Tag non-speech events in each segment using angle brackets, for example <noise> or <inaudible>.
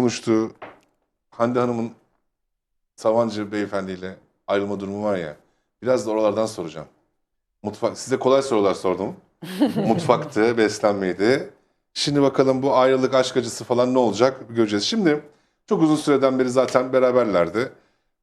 konuştuğu Hande Hanım'ın Savancı beyefendiyle ayrılma durumu var ya. Biraz da oralardan soracağım. Mutfak, size kolay sorular sordum. <laughs> Mutfaktı, beslenmeydi. Şimdi bakalım bu ayrılık, aşk acısı falan ne olacak göreceğiz. Şimdi çok uzun süreden beri zaten beraberlerdi.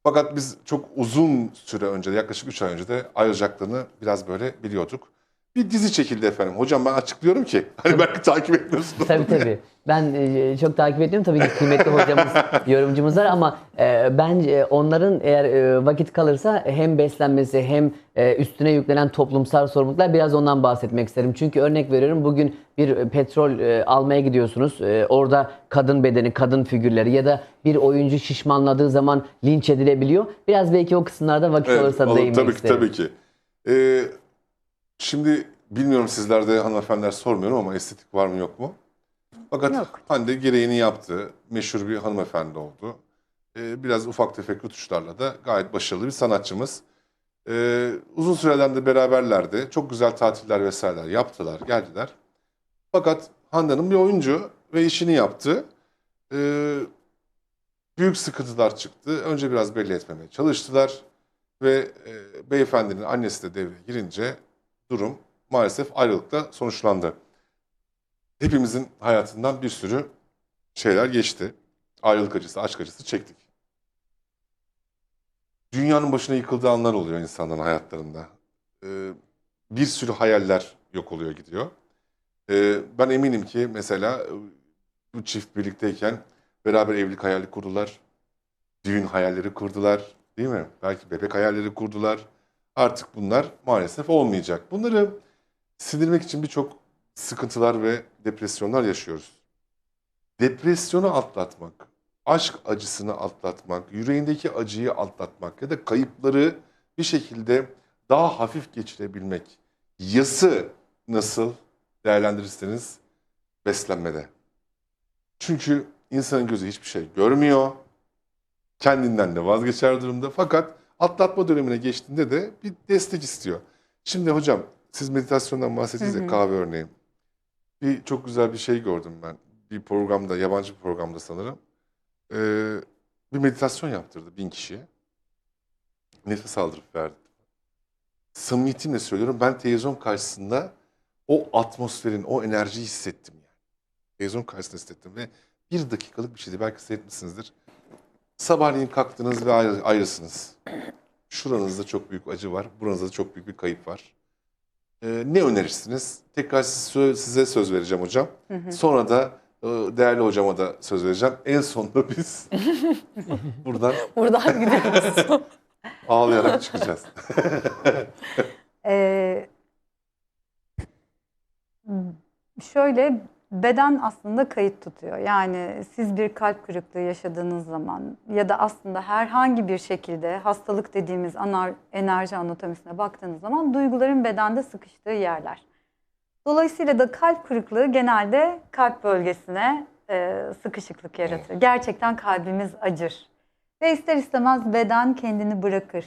Fakat biz çok uzun süre önce, yaklaşık 3 ay önce de ayrılacaklarını biraz böyle biliyorduk. Bir dizi çekildi efendim. Hocam ben açıklıyorum ki. <laughs> Hani belki takip etmiyorsunuz. Tabii tabii. Ben e, çok takip ediyorum. Tabii ki kıymetli hocamız, <laughs> yorumcumuz var ama e, bence onların eğer e, vakit kalırsa hem beslenmesi hem e, üstüne yüklenen toplumsal sorumluluklar biraz ondan bahsetmek isterim. Çünkü örnek veriyorum bugün bir petrol e, almaya gidiyorsunuz. E, orada kadın bedeni, kadın figürleri ya da bir oyuncu şişmanladığı zaman linç edilebiliyor. Biraz belki o kısımlarda vakit Evet, olursa olur. değinmek tabii ki, isterim. tabii ki. Ee, şimdi bilmiyorum sizlerde hanımefendiler sormuyorum ama estetik var mı yok mu? Fakat Yok. Hande gereğini yaptı. Meşhur bir hanımefendi oldu. Ee, biraz ufak tefek rutuşlarla da gayet başarılı bir sanatçımız. Ee, uzun süreden de beraberlerdi. Çok güzel tatiller vesaireler yaptılar, geldiler. Fakat Hande Hanım bir oyuncu ve işini yaptı. Ee, büyük sıkıntılar çıktı. Önce biraz belli etmemeye çalıştılar. Ve e, beyefendinin annesi de devreye girince durum maalesef ayrılıkla sonuçlandı. Hepimizin hayatından bir sürü şeyler geçti. Ayrılık acısı, aşk acısı çektik. Dünyanın başına yıkıldığı anlar oluyor insanların hayatlarında. Ee, bir sürü hayaller yok oluyor gidiyor. Ee, ben eminim ki mesela e, bu çift birlikteyken beraber evlilik hayali kurdular. Düğün hayalleri kurdular. Değil mi? Belki bebek hayalleri kurdular. Artık bunlar maalesef olmayacak. Bunları sindirmek için birçok sıkıntılar ve depresyonlar yaşıyoruz. Depresyonu atlatmak, aşk acısını atlatmak, yüreğindeki acıyı atlatmak ya da kayıpları bir şekilde daha hafif geçirebilmek. Yası nasıl değerlendirirseniz beslenmede. Çünkü insanın gözü hiçbir şey görmüyor. Kendinden de vazgeçer durumda. Fakat atlatma dönemine geçtiğinde de bir destek istiyor. Şimdi hocam siz meditasyondan bahsettiniz ya kahve örneği. Bir çok güzel bir şey gördüm ben. Bir programda, yabancı bir programda sanırım. Ee, bir meditasyon yaptırdı bin kişiye. Nefes aldırıp verdi. Samimiyetimle söylüyorum ben televizyon karşısında o atmosferin, o enerjiyi hissettim yani. Televizyon karşısında hissettim ve bir dakikalık bir şeydi. Belki seyretmişsinizdir. Sabahleyin kalktınız ve ayrı, ayrısınız. Şuranızda çok büyük acı var, buranızda da çok büyük bir kayıp var. Ee, ne önerirsiniz? Tekrar siz- sö- size söz vereceğim hocam. Sonra da e, değerli hocama da söz vereceğim. En sonunda biz <laughs> buradan Buradan gidiyoruz. <laughs> ağlayarak çıkacağız. <laughs> Ee, şöyle beden aslında kayıt tutuyor. Yani siz bir kalp kırıklığı yaşadığınız zaman ya da aslında herhangi bir şekilde hastalık dediğimiz anar, enerji anatomisine baktığınız zaman duyguların bedende sıkıştığı yerler. Dolayısıyla da kalp kırıklığı genelde kalp bölgesine e, sıkışıklık yaratır. Gerçekten kalbimiz acır. Ve ister istemez beden kendini bırakır.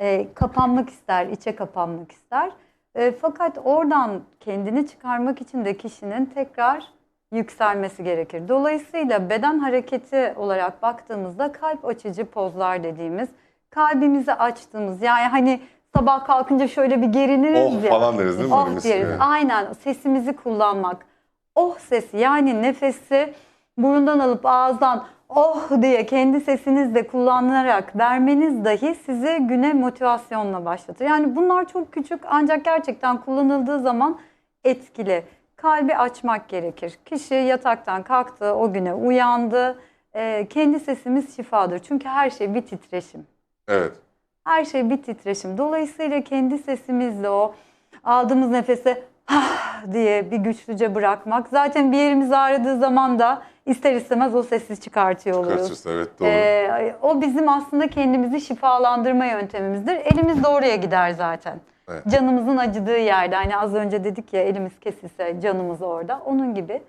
E, kapanmak ister, içe kapanmak ister. E, fakat oradan kendini çıkarmak için de kişinin tekrar yükselmesi gerekir. Dolayısıyla beden hareketi olarak baktığımızda kalp açıcı pozlar dediğimiz kalbimizi açtığımız yani hani sabah kalkınca şöyle bir geriniriz Oh ya. falan deriz değil mi? Oh deriz. Evet. Aynen sesimizi kullanmak. Oh sesi yani nefesi burundan alıp ağızdan oh diye kendi sesinizle kullanarak vermeniz dahi sizi güne motivasyonla başlatır. Yani bunlar çok küçük ancak gerçekten kullanıldığı zaman etkili. Kalbi açmak gerekir. Kişi yataktan kalktı, o güne uyandı. Ee, kendi sesimiz şifadır. Çünkü her şey bir titreşim. Evet. Her şey bir titreşim. Dolayısıyla kendi sesimizle o aldığımız nefese "Ah!" diye bir güçlüce bırakmak. Zaten bir yerimiz ağrıdığı zaman da ister istemez o sesi çıkartıyor oluyoruz. Kaçırsa evet doğru. Ee, o bizim aslında kendimizi şifalandırma yöntemimizdir. Elimiz de oraya gider zaten. Evet. Canımızın acıdığı yerde. Hani az önce dedik ya elimiz kesilse canımız orada. Onun gibi.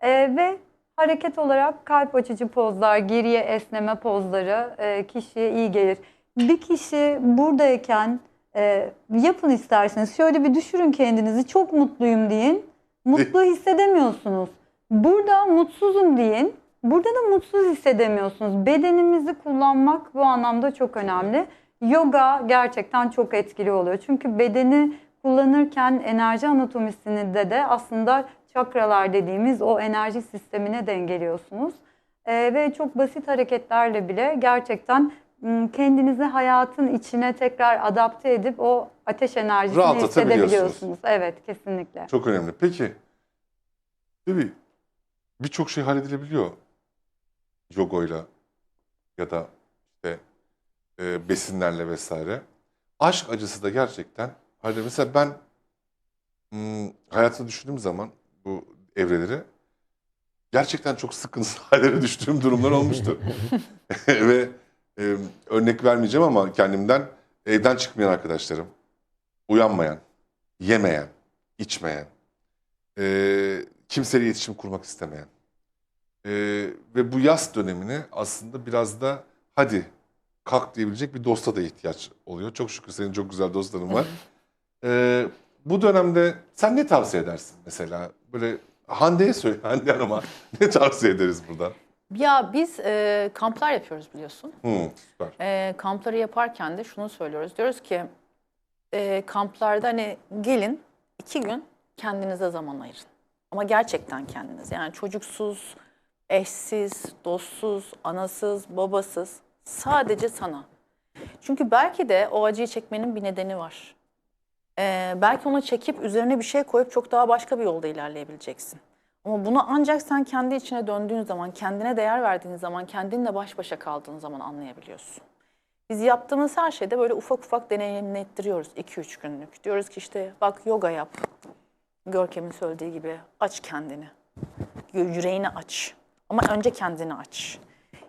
Ee, ve hareket olarak kalp açıcı pozlar, geriye esneme pozları e, kişiye iyi gelir. Bir kişi buradayken e, yapın isterseniz. Şöyle bir düşürün kendinizi. Çok mutluyum deyin. Mutlu <laughs> hissedemiyorsunuz. Burada mutsuzum deyin. Burada da mutsuz hissedemiyorsunuz. Bedenimizi kullanmak bu anlamda çok önemli. Yoga gerçekten çok etkili oluyor. Çünkü bedeni kullanırken enerji anatomisinde de aslında çakralar dediğimiz o enerji sistemine dengeliyorsunuz. Ee, ve çok basit hareketlerle bile gerçekten m, kendinizi hayatın içine tekrar adapte edip o ateş enerjisini hissedebiliyorsunuz. Evet, kesinlikle. Çok önemli. Peki, tabii birçok şey halledilebiliyor yogoyla ya da işte e, besinlerle vesaire. Aşk acısı da gerçekten hani mesela ben hmm, hayatımda düşündüğüm zaman bu evreleri gerçekten çok sıkıntılı <laughs> hallere düştüğüm durumlar olmuştu. <laughs> <laughs> Ve e, örnek vermeyeceğim ama kendimden evden çıkmayan arkadaşlarım, uyanmayan, yemeyen, içmeyen, e, kimseyle iletişim kurmak istemeyen e, ve bu yaz dönemini aslında biraz da hadi kalk diyebilecek bir dosta da ihtiyaç oluyor. Çok şükür senin çok güzel dostların var. E, bu dönemde sen ne tavsiye edersin mesela? Böyle Hande'ye söyle, <laughs> Hande Hanım'a ne tavsiye ederiz burada? Ya biz e, kamplar yapıyoruz biliyorsun. Hı, süper. E, kampları yaparken de şunu söylüyoruz. Diyoruz ki e, kamplarda hani gelin iki gün kendinize zaman ayırın. Ama gerçekten kendinize. Yani çocuksuz, eşsiz, dostsuz, anasız, babasız. Sadece sana. Çünkü belki de o acıyı çekmenin bir nedeni var. E, belki onu çekip üzerine bir şey koyup çok daha başka bir yolda ilerleyebileceksin. Ama bunu ancak sen kendi içine döndüğün zaman, kendine değer verdiğin zaman, kendinle baş başa kaldığın zaman anlayabiliyorsun. Biz yaptığımız her şeyde böyle ufak ufak deneyimlettiriyoruz 2-3 günlük. Diyoruz ki işte bak yoga yap. Görkem'in söylediği gibi aç kendini. Yüreğini aç. Ama önce kendini aç.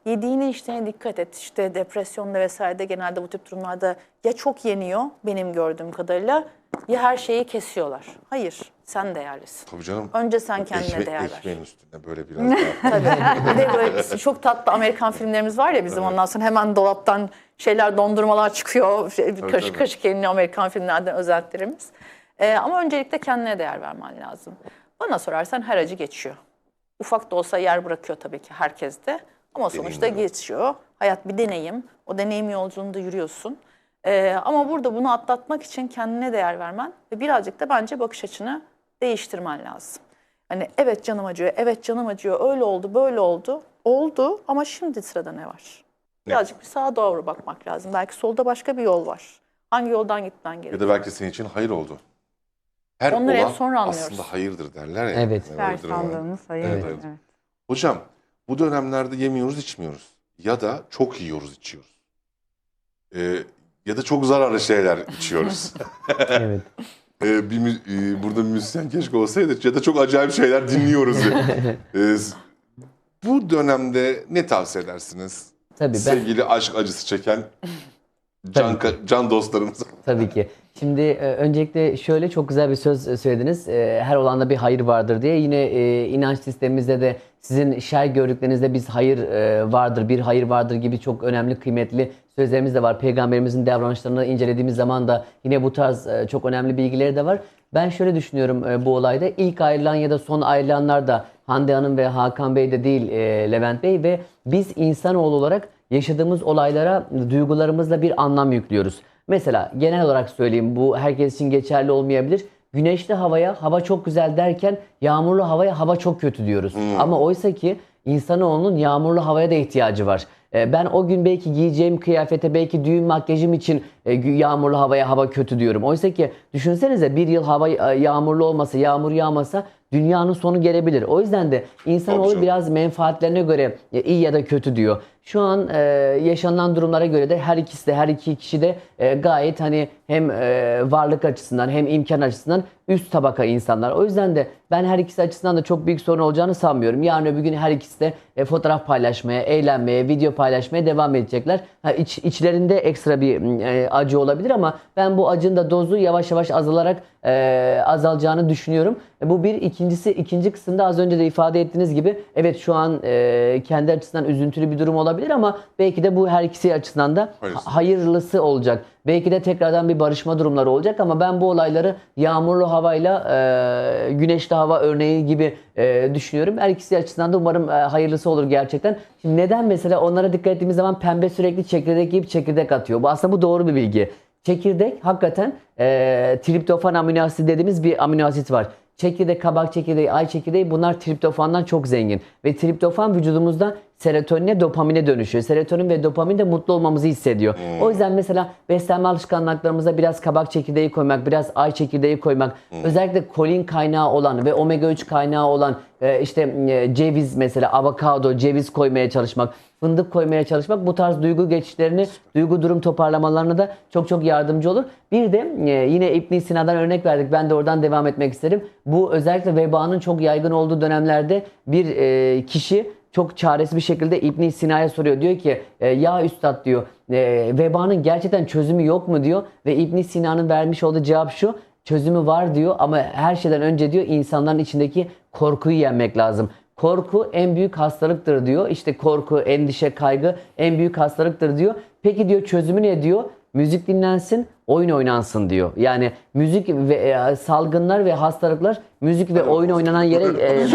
Yediğine içtiğine dikkat et. İşte depresyonda vesairede genelde bu tip durumlarda ya çok yeniyor benim gördüğüm kadarıyla ya her şeyi kesiyorlar. Hayır sen değerlisin. Tabii canım. Önce sen kendine Ekme- değer ver. Ekmeğin üstünde böyle biraz daha. <laughs> Tabii. Bir de böyle çok tatlı Amerikan filmlerimiz var ya bizim ondan sonra hemen dolaptan şeyler dondurmalar çıkıyor. Şey, Tabii, kaşık kaşık yeniliyor Amerikan filmlerden özelliklerimiz. Ee, ama öncelikle kendine değer vermen lazım. Bana sorarsan her acı geçiyor. Ufak da olsa yer bırakıyor tabii ki herkeste. Ama sonuçta Deneyimler. geçiyor. Hayat bir deneyim. O deneyim yolculuğunda yürüyorsun. Ee, ama burada bunu atlatmak için kendine değer vermen ve birazcık da bence bakış açını değiştirmen lazım. Hani evet canım acıyor, evet canım acıyor, öyle oldu, böyle oldu. Oldu ama şimdi sırada ne var? Birazcık bir sağa doğru bakmak lazım. Belki solda başka bir yol var. Hangi yoldan gitmen ya gerekiyor? da belki senin için hayır oldu. Her Onları hep olan sonra anlıyoruz. aslında hayırdır derler ya. Evet. Yani Her sandığımız hayır. Evet, Evet. evet. Hocam bu dönemlerde yemiyoruz içmiyoruz. Ya da çok yiyoruz içiyoruz. Ee, ya da çok zararlı şeyler <laughs> içiyoruz. <laughs> evet. Ee, bir, mü- e, burada bir müzisyen keşke olsaydı ya da çok acayip şeyler dinliyoruz. <laughs> Ee, bu dönemde ne tavsiye edersiniz? Tabii ben Sevgili aşk acısı çeken can, can dostlarımıza. <laughs> Tabii ki. Şimdi e, öncelikle şöyle çok güzel bir söz e, söylediniz. E, her olanda bir hayır vardır diye. Yine e, inanç sistemimizde de sizin şer gördüklerinizde biz hayır e, vardır, bir hayır vardır gibi çok önemli, kıymetli sözlerimiz de var. Peygamberimizin davranışlarını incelediğimiz zaman da yine bu tarz e, çok önemli bilgileri de var. Ben şöyle düşünüyorum e, bu olayda. ilk ayrılan ya da son ayrılanlar da Hande Hanım ve Hakan Bey de değil e, Levent Bey ve biz insanoğlu olarak yaşadığımız olaylara duygularımızla bir anlam yüklüyoruz. Mesela genel olarak söyleyeyim bu herkes için geçerli olmayabilir. Güneşli havaya hava çok güzel derken yağmurlu havaya hava çok kötü diyoruz. Ama oysa ki insanoğlunun yağmurlu havaya da ihtiyacı var. Ee, Ben o gün belki giyeceğim kıyafete belki düğün makyajım için e, yağmurlu havaya hava kötü diyorum. Oysa ki düşünsenize bir yıl hava e, yağmurlu olmasa, yağmur yağmasa dünyanın sonu gelebilir. O yüzden de insanoğlu biraz menfaatlerine göre iyi ya da kötü diyor. Şu an e, yaşanılan durumlara göre de her ikisi de her iki kişi de e, gayet hani hem e, varlık açısından hem imkan açısından üst tabaka insanlar. O yüzden de ben her ikisi açısından da çok büyük sorun olacağını sanmıyorum. Yarın öbür gün her ikisi de e, fotoğraf paylaşmaya, eğlenmeye, video paylaşmaya devam edecekler. Ha, iç, içlerinde ekstra bir e, acı olabilir ama ben bu acının da dozu yavaş yavaş azalarak e, azalacağını düşünüyorum. E, bu bir. ikincisi ikinci kısımda az önce de ifade ettiğiniz gibi evet şu an e, kendi açısından üzüntülü bir durum olabilir ama belki de bu her ikisi açısından da Hayırlısı. ha- hayırlısı olacak. Belki de tekrardan bir barışma durumları olacak ama ben bu olayları yağmurlu havayla e, güneşli hava örneği gibi e, düşünüyorum. Her ikisi açısından da umarım e, hayırlısı olur gerçekten. Şimdi neden mesela onlara dikkat ettiğimiz zaman pembe sürekli çekirdek yiyip çekirdek atıyor. Bu aslında bu doğru bir bilgi. Çekirdek hakikaten e, triptofan amino asit dediğimiz bir amino asit var. Çekirdek, kabak çekirdeği, ay çekirdeği bunlar triptofandan çok zengin. Ve triptofan vücudumuzda serotonine, dopamine dönüşüyor. Serotonin ve dopamin de mutlu olmamızı hissediyor. O yüzden mesela beslenme alışkanlıklarımıza biraz kabak çekirdeği koymak, biraz ay çekirdeği koymak, özellikle kolin kaynağı olan ve omega 3 kaynağı olan e, işte e, ceviz mesela avokado, ceviz koymaya çalışmak, fındık koymaya çalışmak bu tarz duygu geçişlerini, duygu durum toparlamalarına da çok çok yardımcı olur. Bir de e, yine İbn Sina'dan örnek verdik. Ben de oradan devam etmek isterim. Bu özellikle vebanın çok yaygın olduğu dönemlerde bir kişi çok çaresiz bir şekilde İbn Sina'ya soruyor. Diyor ki e, ya üstad diyor e, vebanın gerçekten çözümü yok mu diyor ve İbn Sina'nın vermiş olduğu cevap şu çözümü var diyor ama her şeyden önce diyor insanların içindeki korkuyu yenmek lazım. Korku en büyük hastalıktır diyor. İşte korku, endişe, kaygı en büyük hastalıktır diyor. Peki diyor çözümü ne diyor? Müzik dinlensin, oyun oynansın diyor. Yani müzik ve e, salgınlar ve hastalıklar müzik ve oyun oynanan yere e,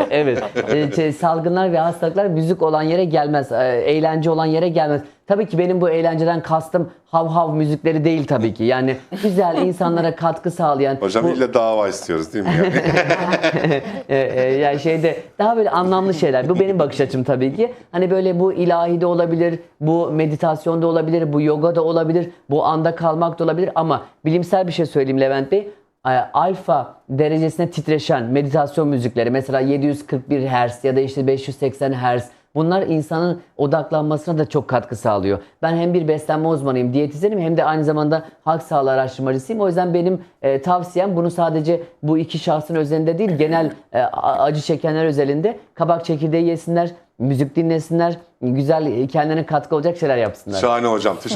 <laughs> evet e, şey, salgınlar ve hastalıklar müzik olan yere gelmez. E, eğlence olan yere gelmez. Tabii ki benim bu eğlenceden kastım hav hav müzikleri değil tabii ki. Yani güzel insanlara katkı sağlayan Hocam bu- ille dava istiyoruz değil mi? Yani? <laughs> e, e, yani şeyde daha böyle anlamlı şeyler. Bu benim bakış açım tabii ki. Hani böyle bu ilahide olabilir, bu meditasyonda olabilir, bu yoga da olabilir, bu anda kalmak da olabilir ama bilimsel bir şey söyleyeyim Levent Bey. E, Alfa derecesine titreşen meditasyon müzikleri mesela 741 Hz ya da işte 580 Hz Bunlar insanın odaklanmasına da çok katkı sağlıyor. Ben hem bir beslenme uzmanıyım, diyetisyenim hem de aynı zamanda halk sağlığı araştırmacısıyım. O yüzden benim e, tavsiyem bunu sadece bu iki şahsın özelinde değil, genel e, acı çekenler özelinde kabak çekirdeği yesinler, müzik dinlesinler, güzel e, kendilerine katkı olacak şeyler yapsınlar. Şahane hocam. Teşekkür